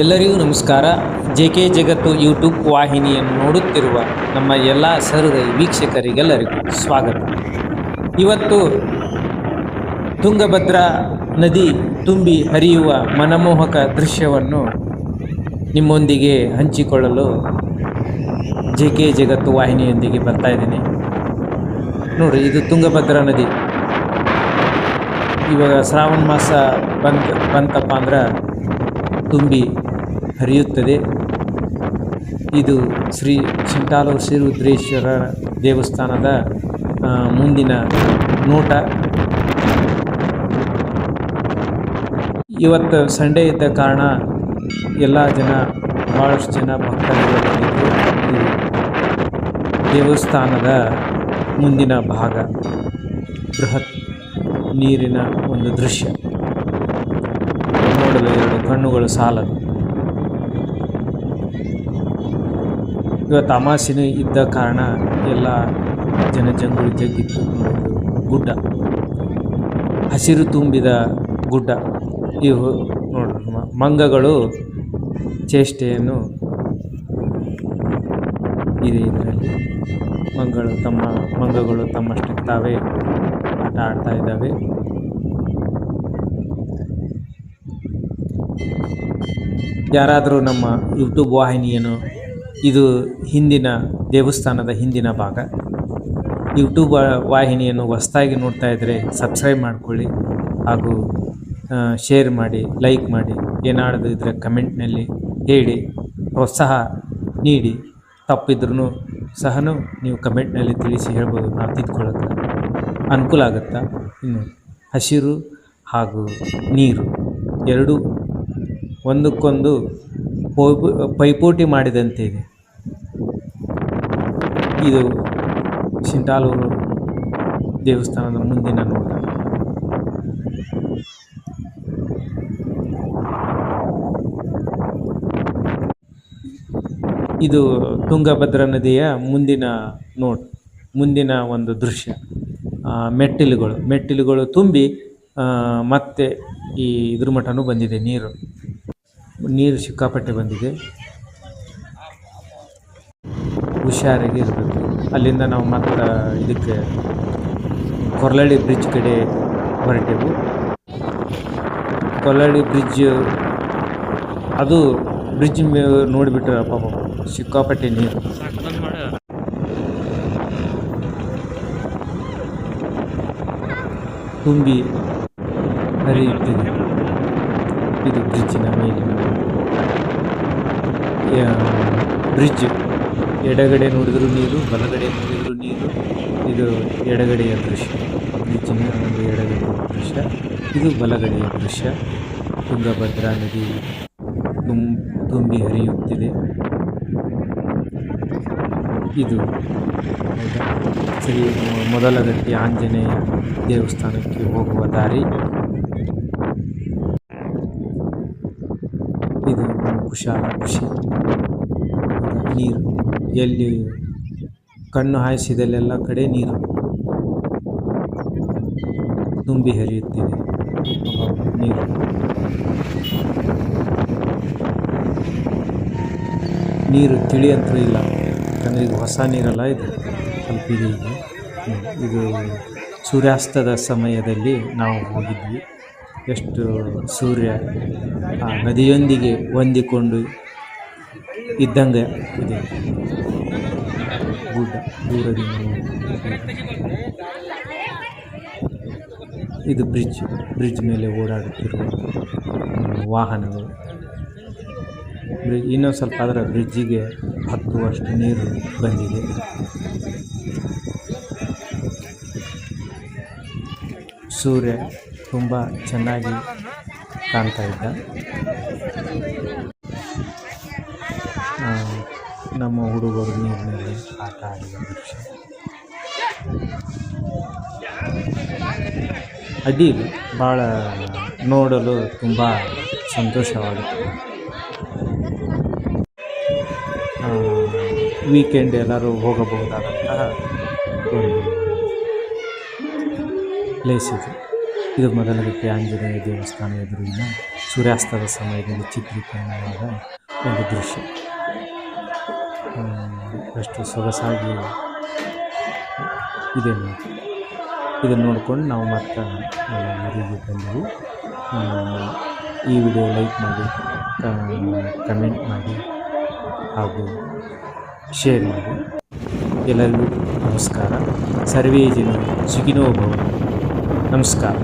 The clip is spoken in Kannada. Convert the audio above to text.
ಎಲ್ಲರಿಗೂ ನಮಸ್ಕಾರ. ಜೆ ಕೆ ಜಗತ್ತು ಯೂಟ್ಯೂಬ್ ವಾಹಿನಿಯನ್ನು ನೋಡುತ್ತಿರುವ ನಮ್ಮ ಎಲ್ಲ ಸಹೃದಯ ವೀಕ್ಷಕರಿಗೆಲ್ಲರಿಗೂ ಸ್ವಾಗತ. ಇವತ್ತು ತುಂಗಭದ್ರಾ ನದಿ ತುಂಬಿ ಹರಿಯುವ ಮನಮೋಹಕ ದೃಶ್ಯವನ್ನು ನಿಮ್ಮೊಂದಿಗೆ ಹಂಚಿಕೊಳ್ಳಲು ಜೆ ಕೆ ಜಗತ್ತು ವಾಹಿನಿಯೊಂದಿಗೆ ಬರ್ತಾ ಇದ್ದೀನಿ. ನೋಡಿ ಇದು ತುಂಗಭದ್ರಾ ನದಿ. ಇವಾಗ ಶ್ರಾವಣ ಮಾಸ ಬಂತ ಬಂತಪ್ಪ ಅಂದ್ರೆ ತುಂಬಿ ಹರಿಯುತ್ತದೆ. ಇದು ಶ್ರೀ ಶಿಂಟಾಲೂರು ಶ್ರೀ ರುದ್ರೇಶ್ವರ ದೇವಸ್ಥಾನದ ಮುಂದಿನ ನೋಟ. ಇವತ್ತು ಸಂಡೇ ಇದ್ದ ಕಾರಣ ಎಲ್ಲ ಜನ ಭಾಳಷ್ಟು ಜನ ಭಕ್ತಾದಿಗಳು ಇದು ದೇವಸ್ಥಾನದ ಮುಂದಿನ ಭಾಗ. ಬೃಹತ್ ನೀರಿನ ಒಂದು ದೃಶ್ಯ. ನೋಡಲು ಎರಡು ಕಣ್ಣುಗಳು ಸಾಲದು. ಇವತ್ತು ಅಮಾಸಿನೂ ಇದ್ದ ಕಾರಣ ಎಲ್ಲ ಜನಜಂಗುಳಿ ಜಗ್ಗಿತ್ತು. ಗುಡ್ಡ. ಹಸಿರು ತುಂಬಿದ ಗುಡ್ಡ. ಇವು ನೋಡ್ರಿ ಮಂಗಗಳು ಚೇಷ್ಟೆಯನ್ನು ಇದೆ ಇದರಲ್ಲಿ. ಮಂಗಗಳು ತಮ್ಮ, ಮಂಗಗಳು ತಮ್ಮಷ್ಟಕ್ಕೆ ತಾವೇ ಆಟ ಆಡ್ತಾ ಇದ್ದಾವೆ. ಯಾರಾದರೂ ನಮ್ಮ ಯೂಟ್ಯೂಬ್ ವಾಹಿನಿಯನ್ನು ಇದು ಹಿಂದಿನ ದೇವಸ್ಥಾನದ ಹಿಂದಿನ ಭಾಗ. ಯೂಟ್ಯೂಬ್ ವಾಹಿನಿಯನ್ನು ಹೊಸ್ದಾಗಿ ನೋಡ್ತಾ ಇದ್ದರೆ ಸಬ್ಸ್ಕ್ರೈಬ್ ಮಾಡಿಕೊಳ್ಳಿ ಹಾಗೂ ಶೇರ್ ಮಾಡಿ ಲೈಕ್ ಮಾಡಿ. ಏನಾಡೋದು ಇದ್ದರೆ ಕಮೆಂಟ್ನಲ್ಲಿ ಹೇಳಿ. ಪ್ರೋತ್ಸಾಹ ನೀಡಿ. ತಪ್ಪಿದ್ರೂ ಸಹ ನೀವು ಕಮೆಂಟ್ನಲ್ಲಿ ತಿಳಿಸಿ ಹೇಳ್ಬೋದು. ನಾವು ತಿದ್ಕೊಳ್ಳೋಕೆ ಅನುಕೂಲ ಆಗುತ್ತಾ? ಇನ್ನು ಹಸಿರು ಹಾಗೂ ನೀರು ಎರಡೂ ಒಂದಕ್ಕೊಂದು ಪೋಪು- ಪೈಪೋಟಿ ಮಾಡಿದಂತೆ ಇದೆ. ಇದು ಶಿಂಟಾಲೂರು ದೇವಸ್ಥಾನದ ಮುಂದಿನ ನೋಟ. ಇದು ತುಂಗಭದ್ರಾ ನದಿಯ ಮುಂದಿನ ನೋಟ್, ಮುಂದಿನ ಒಂದು ದೃಶ್ಯ. ಮೆಟ್ಟಿಲುಗಳು ಮೆಟ್ಟಿಲುಗಳು ತುಂಬಿ ಮತ್ತೆ ಈ ಇದ್ರ ಮಠನೂ ಬಂದಿದೆ, ನೀರು. ನೀರು ಸಿಕ್ಕಾಪಟ್ಟೆ ಬಂದಿದೆ. ಹುಷಾರಾಗಿ ಇರಬೇಕು. ಅಲ್ಲಿಂದ ನಾವು ಮತ್ತೆ ಇದಕ್ಕೆ ಕೊರ್ಲಳ್ಳಿ ಬ್ರಿಡ್ಜ್ ಕಡೆ ಹೊರಟೆವು. ಕೊರ್ಲಳ್ಳಿ ಬ್ರಿಡ್ಜ್ ಅದು ಬ್ರಿಡ್ಜ್ ನೋಡಿಬಿಟ್ರೆ ಪಾಪ ಸಿಕ್ಕಾಪಟ್ಟೆ ನೀರು. ತುಂಬಿ ಹರಿಯುತ್ತಿದೆ. ಇದು ಬ್ರಿಡ್ಜಿನ ಮೇಲಿನ ಬ್ರಿಡ್ಜ್ ಎಡಗಡೆ ನೋಡಿದ್ರು ನೀರು, ಬಲಗಡೆ ನೋಡಿದ್ರು ನೀರು. ಇದು ಎಡಗಡೆಯ ದೃಶ್ಯ. ಬ್ರಿಡ್ಜಿನ ಒಂದು ಎಡಗಡೆಯ ದೃಶ್ಯ. ಇದು ಬಲಗಡೆಯ ದೃಶ್ಯ. ತುಂಗಭದ್ರಾ ನದಿ ತುಂಬಿ ಹರಿಯುತ್ತಿದೆ. ಇದು? ಶ್ರೀ ಮೊದಲಗಟ್ಟಿ ಆಂಜನೇಯ ದೇವಸ್ಥಾನಕ್ಕೆ ಹೋಗುವ ದಾರಿ. ಇದು ಕುಶಾಲ ಖುಷಿ ನೀರು. ಎಲ್ಲಿ ಕಣ್ಣು ಹಾಯಿಸಿದಲ್ಲೆಲ್ಲ ಕಡೆ ನೀರು ತುಂಬಿ ಹರಿಯುತ್ತಿದೆ. ನೀರು. ನೀರು ತಿಳಿ ಇಲ್ಲ. ಯಾಕಂದರೆ ಇದು ಹೊಸ ನೀರಲ್ಲ ಇದು. ಸ್ವಲ್ಪ ಇದು ಇದೆ ಸೂರ್ಯಾಸ್ತದ ಸಮಯದಲ್ಲಿ ನಾವು ಹೋಗಿದ್ವಿ. ಎಷ್ಟು ಸೂರ್ಯ ಆ ನದಿಯೊಂದಿಗೆ ಹೊಂದಿಕೊಂಡು ಇದ್ದಂಗೆ ಇದೆ. ಇದು ಬ್ರಿಡ್ಜ್ ಬ್ರಿಡ್ಜ್ ಮೇಲೆ ಓಡಾಡುತ್ತಿರುವ ವಾಹನಗಳು. ಬ್ರಿಡ್ಜ್ ಇನ್ನೊಂದು ಸ್ವಲ್ಪ ಅದರ ಬ್ರಿಡ್ಜಿಗೆ ಹತ್ತುವಷ್ಟು ನೀರು ಬಂದಿದೆ. ಸೂರ್ಯ ತುಂಬ ಚೆನ್ನಾಗಿ ಕಾಣ್ತಾ ಇದ್ದ. ನಮ್ಮ ಹುಡುಗರು ನೀರಿನಲ್ಲಿ ಆಟ ಆಡಿದ ದೃಶ್ಯ ಅಡಿ ಭಾಳ ನೋಡಲು ತುಂಬ ಸಂತೋಷವಾಗುತ್ತೆ. ವೀಕೆಂಡ್ ಎಲ್ಲರೂ ಹೋಗಬಹುದಾದಂತಹ ಒಂದು ಪ್ಲೇಸ್ ಇದು. ಇದು ಮೊದಲಗಟ್ಟೆ ಆಂಜನೇಯ ದೇವಸ್ಥಾನ ಎದುರಿನ ಸೂರ್ಯಾಸ್ತದ ಸಮಯದಲ್ಲಿ ಚಿತ್ರೀಕರಣವಾದ ಒಂದು ದೃಶ್ಯ. ಅಷ್ಟು ಸೊಗಸಾಗಿ ಇದೆ ಇದನ್ನು ನೋಡ್ಕೊಂಡು ನಾವು ಮತ್ತೆ ಊರಿಗೆ ಬಂದೆವು. ಈ ವಿಡಿಯೋ ಲೈಕ್ ಮಾಡಿ ಕಮೆಂಟ್ ಮಾಡಿ, ಹಾಗೂ ಶೇರ್ ಮಾಡಿ. ಎಲ್ಲರಿಗೂ ನಮಸ್ಕಾರ. ಸರ್ವೇ ಜನ ಸುಖಿನೋ ಭವ. ನಮಸ್ಕಾರ.